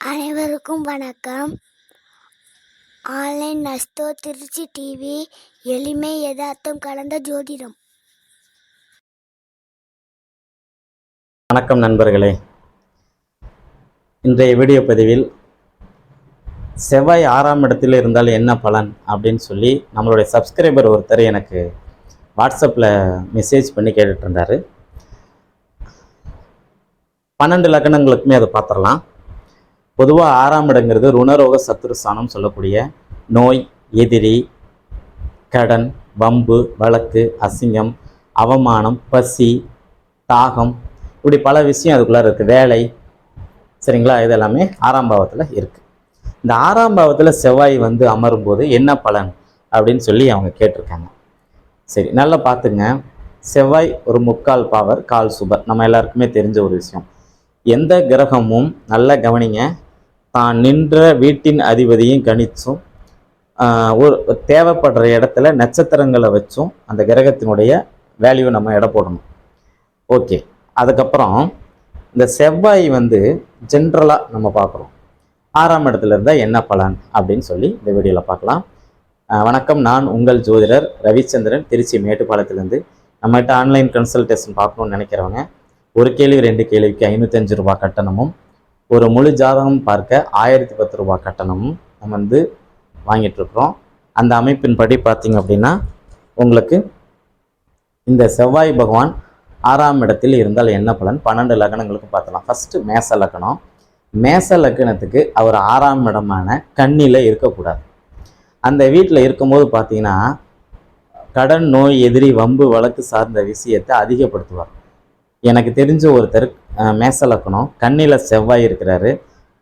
அனைவருக்கும் வணக்கம். Online நஸ்தோ Trichy TV எளிமை யதார்த்தம் கலந்த ஜோதிடம். வணக்கம் நண்பர்களே. இன்றைய வீடியோ பதிவில் செவ்வாய் ஆறாம் இடத்தில் இருந்தால் என்ன பலன் அப்படின்னு சொல்லி நம்மளுடைய சப்ஸ்கிரைபர் ஒருத்தர் எனக்கு வாட்ஸ்அப்பில் மெசேஜ் பண்ணி கேட்டுட்ருந்தார் பன்னெண்டு லக்கணங்களுக்குமே அதை பார்த்துடலாம். பொதுவாக ஆறாம் இடங்கிறது ருணரோக சத்துருஸ்தானம் சொல்லக்கூடிய நோய் எதிரி கடன் வம்பு வழக்கு அசிங்கம் அவமானம் பசி தாகம் இப்படி பல விஷயம் அதுக்குள்ளார இருக்குது வேலை சரிங்களா? இது எல்லாமே ஆறாம் பாவத்தில் இருக்குது இந்த ஆறாம் பாவத்தில் செவ்வாய் வந்து அமரும்போது என்ன பலன் அப்படின்னு சொல்லி அவங்க கேட்டிருக்காங்க. சரி நல்லா பார்த்துங்க. செவ்வாய் ஒரு முக்கால் பவர் கால் சுபர். நம்ம எல்லாருக்குமே தெரிஞ்ச ஒரு விஷயம். எந்த கிரகமும் நல்லா கவனிங்க. தான் நின்ற வீட்டின் அதிபதியும் கணிச்சும் ஒரு தேவைப்படுற இடத்துல நட்சத்திரங்களை வச்சும் அந்த கிரகத்தினுடைய வேல்யூ நம்ம எடை போடணும். ஓகே அதுக்கப்புறம் இந்த செவ்வாய் வந்து ஜென்ரலாக நம்ம பார்க்குறோம். ஆறாம் இடத்துல இருந்தால் என்ன பலன் அப்படின்னு சொல்லி இந்த வீடியோவில் பார்க்கலாம். வணக்கம். நான் உங்கள் ஜோதிடர் ரவிச்சந்திரன் திருச்சி மேட்டுப்பாளையத்துலேருந்து. நம்மகிட்ட ஆன்லைன் கன்சல்டேஷன் பார்க்கணும்னு நினைக்கிறவங்க ஒரு கேள்வி ரெண்டு கேள்விக்கு ஐநூற்றஞ்சு ரூபாய் கட்டணமும் ஒரு முழு ஜாதகம் பார்க்க ஆயிரத்தி பத்து ரூபாய் கட்டணமும் நம்ம வந்து வாங்கிட்டுருக்குறோம் அந்த அமைப்பின் படி பார்த்தீங்க அப்படின்னா உங்களுக்கு இந்த செவ்வாய் பகவான் ஆறாம் இடத்தில் இருந்தால் என்ன பலன்? பன்னெண்டு லக்னங்களுக்கு பார்த்தலாம் ஃபஸ்ட்டு மேச லக்னம். மேச லக்னத்துக்கு அவர் ஆறாம் இடமான கண்ணியில் இருக்கக்கூடாது. அந்த வீட்டில் இருக்கும்போது பார்த்தீங்கன்னா கடன் நோய் எதிரி வம்பு வழக்கு சார்ந்த விஷயத்தை அதிகப்படுத்துவார். எனக்கு தெரிஞ்ச ஒருத்தர் மேசலக்கணம். மேச செவ்வாய் இருக்கிறாரு.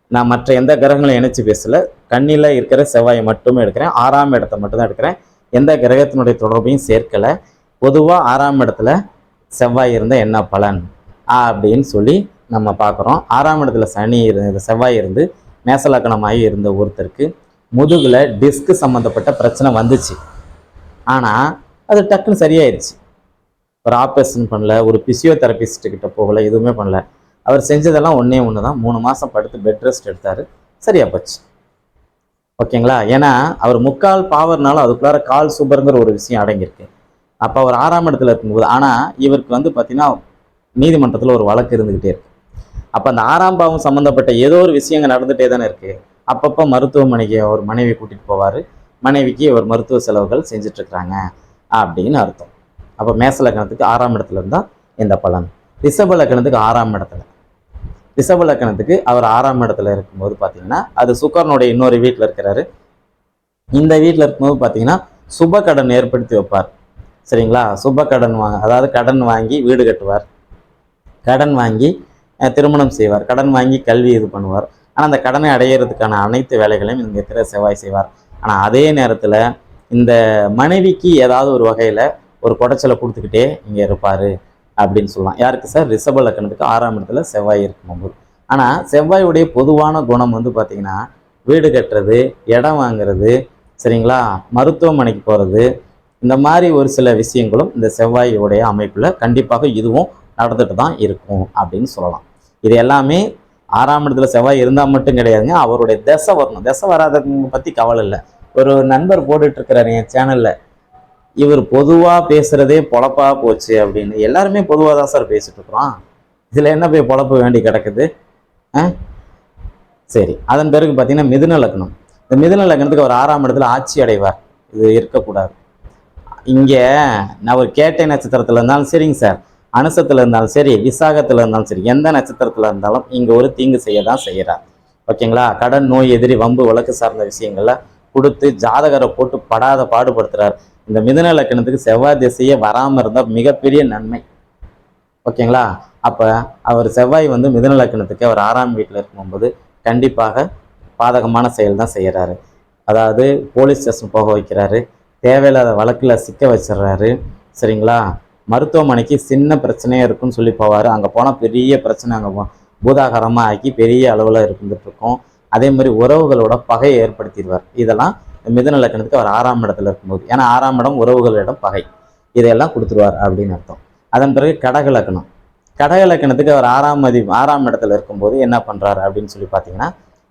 நான் மற்ற எந்த கிரகங்களையும் இணைச்சு பேசல. கண்ணியில் இருக்கிற செவ்வாயை மட்டுமே எடுக்கிறேன். ஆறாம் இடத்த மட்டும்தான் எடுக்கிறேன். எந்த கிரகத்தினுடைய தொடர்பையும் சேர்க்கலை. பொதுவாக ஆறாம் இடத்துல செவ்வாய் இருந்தால் என்ன பலன்? அப்படின்னு சொல்லி நம்ம பார்க்குறோம். ஆறாம் இடத்துல சனி இருந்து செவ்வாய் இருந்து மேசலக்கணமாகி இருந்த ஒருத்தருக்கு முதுகில் டிஸ்க் சம்மந்தப்பட்ட பிரச்சனை வந்துச்சு. ஆனால் அது டக்குன்னு சரியாயிருச்சு. ஒரு ஆப்ரேஷன் பண்ணல ஒரு பிசியோதெரபிஸ்ட் கிட்ட போகல எதுவுமே பண்ணல. அவர் செஞ்சதெல்லாம் ஒன்றே ஒன்று தான் மூணு மாதம் படுத்து பெட் ரெஸ்ட் எடுத்தார். சரியா போச்சு. ஓகேங்களா? ஏன்னா அவர் முக்கால் பாவர்னாலும் அதுக்குள்ளார கால் சூப்பருங்கிற ஒரு விஷயம் அடங்கியிருக்கு. அப்போ அவர் ஆறாம் இடத்துல இருக்கும்போது ஆனால் இவருக்கு வந்து பார்த்தீங்கன்னா நீதிமன்றத்தில் ஒரு வழக்கு இருந்துக்கிட்டே இருக்கு. அப்போ அந்த ஆறாம் பாவம் சம்மந்தப்பட்ட ஏதோ ஒரு விஷயங்கள் நடந்துகிட்டே தானே இருக்குது அப்பப்போ மருத்துவமனைக்கு அவர் மனைவி கூட்டிகிட்டு போவார். மனைவிக்கு ஒரு மருத்துவ செலவுகள் செஞ்சிட்ருக்குறாங்க அப்படின்னு அர்த்தம். அப்போ மேச லக்கணத்துக்கு ஆறாம் இடத்துல இருந்தால் இந்த பலன். ரிஷப லக்கணத்துக்கு ஆறாம் இடத்துல. ரிஷப லக்கணத்துக்கு அவர் ஆறாம் இடத்துல இருக்கும்போது பார்த்தீங்கன்னா அது சுக்கரனுடைய இன்னொரு வீட்டில் இருக்கிறாரு. இந்த வீட்டில் இருக்கும்போது பார்த்தீங்கன்னா சுப கடன் ஏற்படுத்தி வைப்பார். சரிங்களா? சுப கடன் வாங்க அதாவது கடன் வாங்கி வீடு கட்டுவார். கடன் வாங்கி திருமணம் செய்வார். கடன் வாங்கி கல்வி இது பண்ணுவார். ஆனால் அந்த கடனை அடையிறதுக்கான அனைத்து வேலைகளையும் இங்கே இருக்கிற செவ்வாய் செய்வார். ஆனால் அதே நேரத்தில் இந்த மனைவிக்கு ஏதாவது ஒரு வகையில் ஒரு குடைச்சலை கொடுத்துக்கிட்டே இங்கே இருப்பார் அப்படின்னு சொல்லலாம். யாருக்கு சார்? ரிஷப லக்கணத்துக்கு ஆறாம் இடத்துல செவ்வாய் இருக்கும்போது ஆனால் செவ்வாயுடைய பொதுவான குணம் வந்து பார்த்திங்கன்னா வீடு கட்டுறது இடம் வாங்குறது சரிங்களா? மருத்துவமனைக்கு போகிறது இந்த மாதிரி ஒரு சில விஷயங்களும் இந்த செவ்வாயுடைய அமைப்பில் கண்டிப்பாக இதுவும் நடந்துட்டு தான் இருக்கும் அப்படின்னு சொல்லலாம். இது எல்லாமே ஆறாம் இடத்துல செவ்வாய் இருந்தால் மட்டும் கிடையாதுங்க. அவருடைய திசை வரணும். திசை வராதவங்க பற்றி கவலை இல்லை. ஒரு நண்பர் போட்டுட்ருக்கிறாரு என் சேனலில். இவர் பொதுவாக பேசுகிறதே பொழப்பா போச்சு அப்படின்னு. எல்லாருமே பொதுவாக தான் சார் பேசிட்டு இருக்கிறோம். இதில் என்ன போய் பொழப்பு வேண்டி கிடக்குது? ஆ? சரி அதன் பிறகு பார்த்தீங்கன்னா மிதுன லக்னம். இந்த மிதுன லக்னத்துக்கு அவர் ஆறாம் இடத்துல ஆட்சி அடைவார். இது இருக்கக்கூடாது. இங்கே நான் ஒரு கேட்டை நட்சத்திரத்தில் இருந்தாலும் சரிங்க சார். அனுசத்தில் இருந்தாலும் சரி விசாகத்தில் இருந்தாலும் சரி எந்த நட்சத்திரத்தில் இருந்தாலும் இங்கே ஒரு தீங்கு செய்ய தான் செய்கிறார். ஓகேங்களா? கடன் நோய் எதிரி வம்பு வழக்கு சார்ந்த விஷயங்களை கொடுத்து ஜாதகரை போட்டு படாத பாடுபடுத்துகிறார் இந்த மிதுன லக்கணத்துக்கு செவ்வாய் திசையே வராமல் இருந்தால் மிகப்பெரிய நன்மை. ஓகேங்களா? அப்போ அவர் செவ்வாய் வந்து மிதுன லக்கணத்துக்கு அவர் ஆறாம் வீட்டில் இருக்கும்போது கண்டிப்பாக பாதகமான செயல் தான் செய்கிறாரு அதாவது போலீஸ் ஸ்டேஷன் போக வைக்கிறாரு. தேவையில்லாத வழக்கில் சிக்க வச்சிடுறாரு. சரிங்களா? மருத்துவமனைக்கு சின்ன பிரச்சனையாக இருக்குன்னு சொல்லி போவார். அங்கே போனால் பெரிய பிரச்சனை அங்கே பூதாகரமாக ஆக்கி பெரிய அளவில் இருந்துட்டு இருக்கும். அதே மாதிரி உறவுகளோட பகையை ஏற்படுத்திடுவார். இதெல்லாம் மிதன லக்கணத்துக்கு அவர் ஆறாம் இடத்துல இருக்கும்போது. ஏன்னா ஆறாம் இடம் உறவுகளிடம் பகை. இதையெல்லாம் கொடுத்துருவார் அப்படின்னு அர்த்தம். அதன் பிறகு கடக லக்கணம் கடக லக்கணத்துக்கு அவர் ஆறாம் மதி ஆறாம் இடத்துல இருக்கும்போது என்ன பண்ணுறாரு அப்படின்னு சொல்லி பார்த்தீங்கன்னா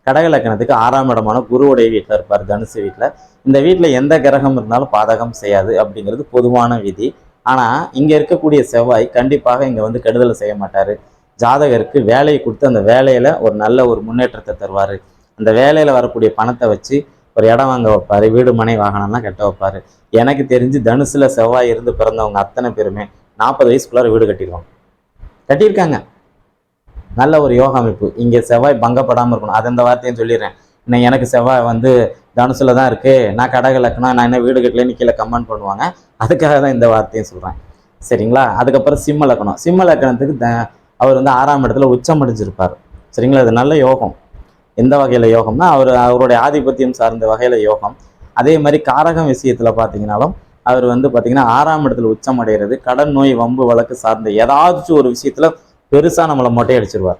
கடக லக்கணத்துக்கு ஆறாம் இடமான குருவுடைய வீட்டில் இருப்பார் தனுசு வீட்டில். இந்த வீட்டில் எந்த கிரகம் இருந்தாலும் பாதகம் செய்யாது அப்படிங்கிறது பொதுவான விதி. ஆனால் இங்கே இருக்கக்கூடிய செவ்வாய் கண்டிப்பாக இங்கே வந்து கெடுதலை செய்ய மாட்டார். ஜாதகருக்கு வேலையை கொடுத்து அந்த வேலையில் ஒரு நல்ல ஒரு முன்னேற்றத்தை தருவார். அந்த வேலையில் வரக்கூடிய பணத்தை வச்சு ஒரு இடம் வாங்க வைப்பார் வீடு மனை வாகனம்லாம் கட்ட வைப்பார். எனக்கு தெரிஞ்சு தனுசுல செவ்வாய் இருந்து பிறந்தவங்க அத்தனை பேருமே நாற்பது வயசுக்குள்ளார வீடு கட்டிடுவாங்க. கட்டியிருக்காங்க. நல்ல ஒரு யோகா அமைப்பு. இங்கே செவ்வாய் பங்கப்படாமல் இருக்கணும். அது அந்த வார்த்தையும் சொல்லிடுறேன். இன்னும் எனக்கு செவ்வாய் வந்து தனுசுல தான் இருக்கு. நான் கடை லக்கணம் நான் என்ன வீடு கட்டலன்னு கீழே கமெண்ட் பண்ணுவாங்க. அதுக்காக தான் இந்த வார்த்தையும் சொல்கிறேன் சரிங்களா? அதுக்கப்புறம் சிம்ம லக்கணம். சிம்ம லக்கணத்துக்கு த அவர் வந்து ஆறாம் இடத்துல உச்சம் அடைஞ்சிருப்பார். சரிங்களா? அது நல்ல யோகம். எந்த வகையில் யோகம்னா அவர் அவருடைய ஆதிபத்தியம் சார்ந்த வகையில் யோகம். அதே மாதிரி காரகம் விஷயத்தில் பார்த்தீங்கன்னாலும் அவர் வந்து பார்த்தீங்கன்னா ஆறாம் இடத்துல உச்சம் அடைகிறது கடன் நோய் வம்பு வழக்கு சார்ந்த ஏதாச்சும் ஒரு விஷயத்தில் பெருசாக நம்மளை மொட்டை அடிச்சிருவார்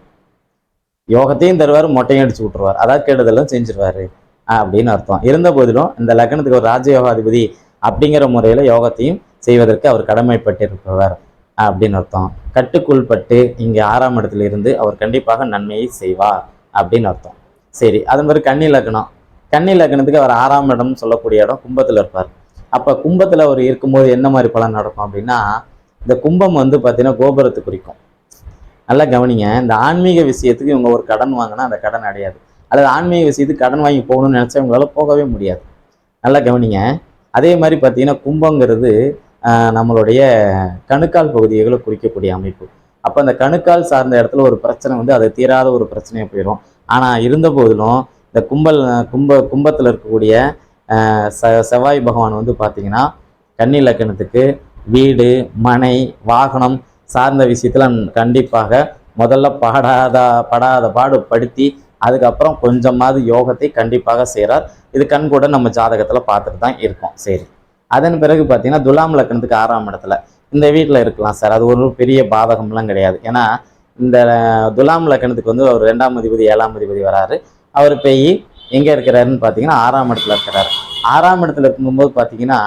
யோகத்தையும் தருவார் மொட்டையும் அடிச்சு விட்டுருவார். அதாவது கெடுதலும் செஞ்சிருவார் அப்படின்னு அர்த்தம். இருந்த போதிலும் இந்த லக்னத்துக்கு ஒரு ராஜயோகாதிபதி அப்படிங்கிற முறையில் யோகத்தையும் செய்வதற்கு அவர் கடமைப்பட்டிருப்பவர் அப்படின்னு அர்த்தம். கட்டுக்குள்பட்டு இங்கே ஆறாம் இடத்துல இருந்து அவர் கண்டிப்பாக நன்மையை செய்வார் அப்படின்னு அர்த்தம். சரி அது மாதிரி கன்னி லக்னம் கன்னி லக்னத்துக்கு அவர் ஆறாம் இடம் சொல்லக்கூடிய இடம் கும்பத்தில் இருப்பார். அப்போ கும்பத்தில் அவர் இருக்கும்போது என்ன மாதிரி பலன் நடக்கும் அப்படின்னா இந்த கும்பம் வந்து பார்த்தீங்கன்னா கோபுரத்தை குறிக்கும். நல்லா கவனிங்க இந்த ஆன்மீக விஷயத்துக்கு இவங்க ஒரு கடன் வாங்கினா அந்த கடன் அடையாது. அல்லது ஆன்மீக விஷயத்துக்கு கடன் வாங்கி போகணும்னு நினச்சா இவங்களால போகவே முடியாது. நல்லா கவனிங்க அதே மாதிரி பார்த்தீங்கன்னா கும்பங்கிறது நம்மளுடைய கணுக்கால் பகுதிகளை குறிக்கக்கூடிய அமைப்பு. அப்போ அந்த கணுக்கால் சார்ந்த இடத்துல ஒரு பிரச்சனை வந்து அது தீராத ஒரு பிரச்சனையாக போயிடும் ஆனால் இருந்த போதிலும் இந்த கும்பல் கும்ப கும்பத்தில் இருக்கக்கூடிய செ செவ்வாய் பகவான் வந்து பார்த்தீங்கன்னா கன்னி லக்கணத்துக்கு வீடு மனை வாகனம் சார்ந்த விஷயத்துல கண்டிப்பாக முதல்ல பாடாத படாத பாடு படுத்தி அதுக்கப்புறம் கொஞ்சமாவது யோகத்தை கண்டிப்பாக செய்கிறார் இது கண் கூட நம்ம ஜாதகத்தில் பார்த்துட்டு தான் இருக்கோம். சரி. அதன் பிறகு பார்த்தீங்கன்னா துலாம் லக்கணத்துக்கு ஆறாம் இடத்துல. இந்த வீட்டில் இருக்கலாம் சார். அது ஒரு பெரிய பாதகம்லாம் கிடையாது. ஏன்னா இந்த துலாம் லக்கணத்துக்கு வந்து அவர் ரெண்டாம் அதிபதி ஏழாம் அதிபதி வராரு. அவர் போய் எங்கே இருக்கிறாருன்னு பார்த்தீங்கன்னா ஆறாம் இடத்துல இருக்கிறாரு. ஆறாம் இடத்துல இருக்கும்போது பார்த்தீங்கன்னா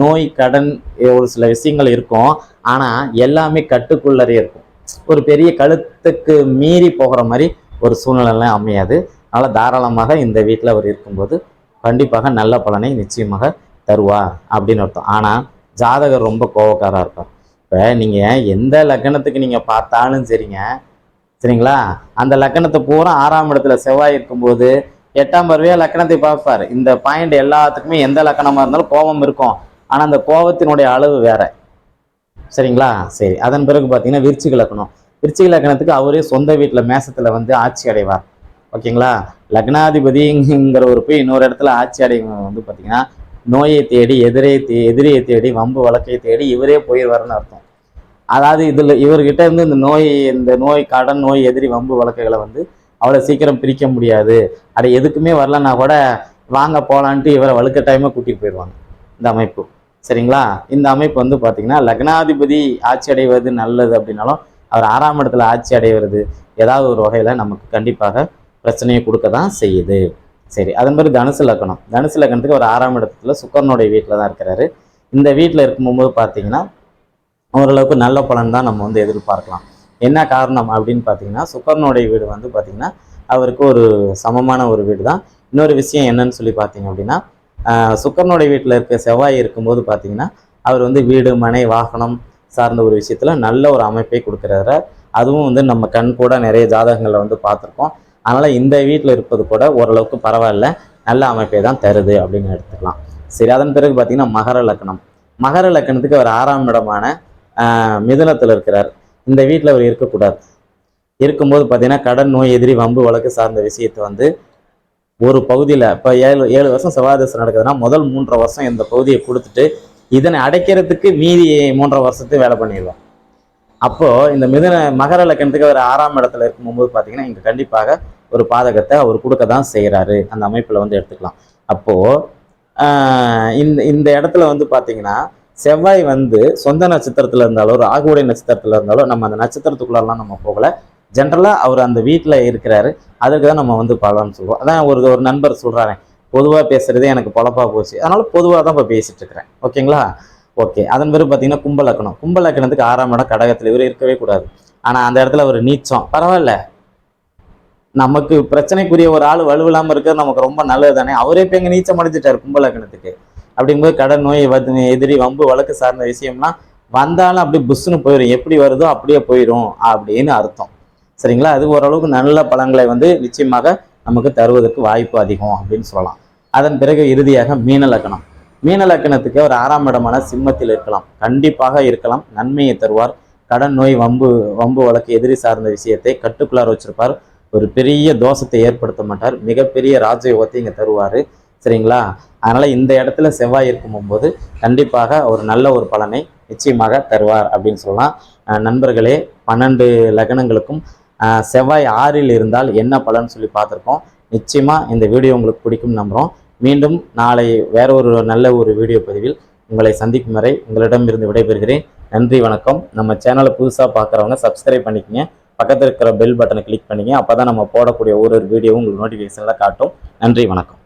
நோய் கடன் ஒரு சில விஷயங்கள் இருக்கும். ஆனால் எல்லாமே கட்டுக்குள்ளரே இருக்கும். ஒரு பெரிய கழுத்துக்கு மீறி போகிற மாதிரி ஒரு சூழ்நிலைலாம் அமையாது. அதனால் தாராளமாக இந்த வீட்டில் அவர் இருக்கும்போது கண்டிப்பாக நல்ல பலனை நிச்சயமாக தருவார் அப்படின்னு அர்த்தம். ஆனால் ஜாதகர் ரொம்ப கோவக்காராக இருப்பார். இப்போ நீங்கள் எந்த லக்னத்துக்கு நீங்கள் பார்த்தாலும் சரிங்க. சரிங்களா? அந்த லக்கணத்தை பூரா ஆறாம் இடத்துல செவ்வாய் இருக்கும்போது எட்டாம் பருவையாக லக்கணத்தை பார்ப்பார். இந்த பாயிண்ட் எல்லாத்துக்குமே எந்த லக்கணமாக இருந்தாலும் கோபம் இருக்கும். ஆனால் அந்த கோபத்தினுடைய அளவு வேற. சரிங்களா? சரி அதன் பிறகு பார்த்தீங்கன்னா விருச்சிக லக்கணம். விருச்சிக லக்கணத்துக்கு அவரே சொந்த வீட்டில் மேசத்தில் வந்து ஆட்சி அடைவார். ஓகேங்களா? லக்னாதிபதிங்கிற ஒரு போய் இன்னொரு இடத்துல ஆட்சி அடையும் வந்து பார்த்தீங்கன்னா நோயை தேடி எதிரே தே எதிரியை தேடி வம்பு வழக்கை தேடி இவரே போயிடுவாருன்னு அர்த்தம். அதாவது இதில் இவர்கிட்ட இருந்து இந்த நோய் இந்த நோய் கடன் நோய் எதிரி வம்பு வழக்குகளை வந்து அவ்வளோ சீக்கிரம் பிரிக்க முடியாது. அது எதுக்குமே வரலன்னா கூட வாங்க போகலான்ட்டு இவரை வலுக்கட்டாயமாக கூட்டிகிட்டு போயிடுவாங்க இந்த அமைப்பு. சரிங்களா? இந்த அமைப்பு வந்து பார்த்தீங்கன்னா லக்னாதிபதி ஆட்சி அடைவது நல்லது அப்படின்னாலும் அவர் ஆறாம் இடத்துல ஆட்சி அடைவது ஏதாவது ஒரு வகையில் நமக்கு கண்டிப்பாக பிரச்சனையை கொடுக்க தான் செய்யுது. சரி அதன் மாதிரி தனுசு லக்கணம் தனுசு லக்கணத்துக்கு ஒரு ஆறாம் இடத்துல சுக்கரனுடைய வீட்டில் தான் இருக்கிறாரு. இந்த வீட்டில் இருக்கும்போது பார்த்தீங்கன்னா ஓரளவுக்கு நல்ல பலன் தான் நம்ம வந்து எதிர்பார்க்கலாம். என்ன காரணம் அப்படின்னு பார்த்தீங்கன்னா சுக்கரனுடைய வீடு வந்து பார்த்தீங்கன்னா அவருக்கு ஒரு சமமான ஒரு வீடு தான். இன்னொரு விஷயம் என்னன்னு சொல்லி பார்த்தீங்க அப்படின்னா சுக்கரனுடைய வீட்டில் இருக்க செவ்வாய் இருக்கும்போது பார்த்தீங்கன்னா அவர் வந்து வீடு மனை வாகனம் சார்ந்த ஒரு விஷயத்தில் நல்ல ஒரு அமைப்பை கொடுக்குறாரு. அதுவும் வந்து நம்ம கண் கூட நிறைய ஜாதகங்களை வந்து பார்த்துருக்கோம். அதனால் இந்த வீட்டில் இருப்பது கூட ஓரளவுக்கு பரவாயில்ல. நல்ல அமைப்பை தான் தருது அப்படின்னு எடுத்துக்கலாம். சரி அதன் பிறகு பார்த்தீங்கன்னா மகர லக்னம் மகர லக்கணத்துக்கு அவர் ஆறாம் இடமான ஆஹ் மிதுனத்தில் இருக்கிறார். இந்த வீட்டில் அவர் இருக்கக்கூடாது. இருக்கும்போது பார்த்தீங்கன்னா கடன் நோய் எதிரி வம்பு வழக்கு சார்ந்த விஷயத்தை வந்து ஒரு பகுதியில் இப்போ ஏழு ஏழு வருஷம் செவ்வாதசம் நடக்குதுன்னா முதல் மூன்றரை வருஷம் இந்த பகுதியை கொடுத்துட்டு இதனை அடைக்கிறதுக்கு மீதி மூன்றரை வருஷத்துக்கு வேலை பண்ணிடுவோம் அப்போது இந்த மிதுன மகர லக்கணத்துக்கு அவர் ஆறாம் இடத்துல இருக்கும்போது பார்த்தீங்கன்னா இங்கே கண்டிப்பாக ஒரு பாதகத்தை அவர் கொடுக்க தான் செய்கிறாரு அந்த அமைப்பில் வந்து எடுத்துக்கலாம். அப்போது இந்த இந்த இடத்துல வந்து பார்த்தீங்கன்னா செவ்வாய் வந்து சொந்த நட்சத்திரத்தில் இருந்தாலோ ராகுடைய நட்சத்திரத்தில் இருந்தாலோ நம்ம அந்த நட்சத்திரத்துக்குள்ளெல்லாம் நம்ம போகலை. ஜென்ரலாக அவர் அந்த வீட்டில் இருக்கிறாரு. அதுக்கு தான் நம்ம வந்து பலன்னு சொல்லுவோம் அதான் ஒரு ஒரு நண்பர் சொல்கிறாரு பொதுவாக பேசுகிறதே எனக்கு பொழப்பாக போச்சு. அதனால பொதுவாக தான் இப்போ பேசிட்டு இருக்கிறேன். ஓகேங்களா? ஓகே. அதன் பிறகு பார்த்தீங்கன்னா கும்பலக்கணம் கும்பலக்கணத்துக்கு ஆறாம் இடம் கடகத்தில். இவர் இருக்கவே கூடாது. ஆனால் அந்த இடத்துல ஒரு நீச்சம். பரவாயில்ல. நமக்கு பிரச்சனைக்குரிய ஒரு ஆள் வலுவில்லாமல் இருக்கிறது நமக்கு ரொம்ப நல்லது தானே அவரே இப்போ எங்கள் நீச்சம் அடைஞ்சிட்டார் கும்பலக்கணத்துக்கு. அப்படிங்கும்போது கடன் நோய் எதிரி வம்பு வழக்கு சார்ந்த விஷயம்லாம் வந்தாலும் அப்படி புஷ்ஷுன்னு போயிடும் எப்படி வருதோ அப்படியே போயிடும் அப்படின்னு அர்த்தம். சரிங்களா? அது ஓரளவுக்கு நல்ல பலன்களை வந்து நிச்சயமாக நமக்கு தருவதற்கு வாய்ப்பு அதிகம் அப்படின்னு சொல்லலாம். அதன் பிறகு இறுதியாக மீன லக்கணம். மீன லக்கணத்துக்கு ஒரு ஆறாம் இடமான சிம்மத்தில் இருக்கலாம். கண்டிப்பாக இருக்கலாம். நன்மையை தருவார். கடன் நோய் வம்பு வம்பு வழக்கு எதிரி சார்ந்த விஷயத்தை கட்டுக்குள்ளார வச்சிருப்பார். ஒரு பெரிய தோஷத்தை ஏற்படுத்த மாட்டார். மிகப்பெரிய ராஜயோகத்தை இங்கே தருவார். சரிங்களா? அதனால் இந்த இடத்துல செவ்வாய் இருக்கும் போது கண்டிப்பாக ஒரு நல்ல ஒரு பலனை நிச்சயமாக தருவார் அப்படின்னு சொல்லலாம். நண்பர்களே பன்னெண்டு லக்னங்களுக்கும் செவ்வாய் ஆறில் இருந்தால் என்ன பலன் சொல்லி பார்த்துருக்கோம்? நிச்சயமாக இந்த வீடியோ உங்களுக்கு பிடிக்கும் நம்புகிறோம் மீண்டும் நாளை வேற ஒரு நல்ல ஒரு வீடியோ பதிவில் உங்களை சந்திக்கும் வரை உங்களிடமிருந்து விடைபெறுகிறேன். நன்றி வணக்கம். நம்ம சேனலை புதுசாக பார்க்குறவங்க சப்ஸ்கிரைப் பண்ணிக்கங்க. பக்கத்தில் இருக்கிற பெல் பட்டனை கிளிக் பண்ணிங்க. அப்போ தான் நம்ம போடக்கூடிய ஒரு ஒரு வீடியோவும் உங்களுக்கு நோட்டிஃபிகேஷனில் காட்டும். நன்றி வணக்கம்.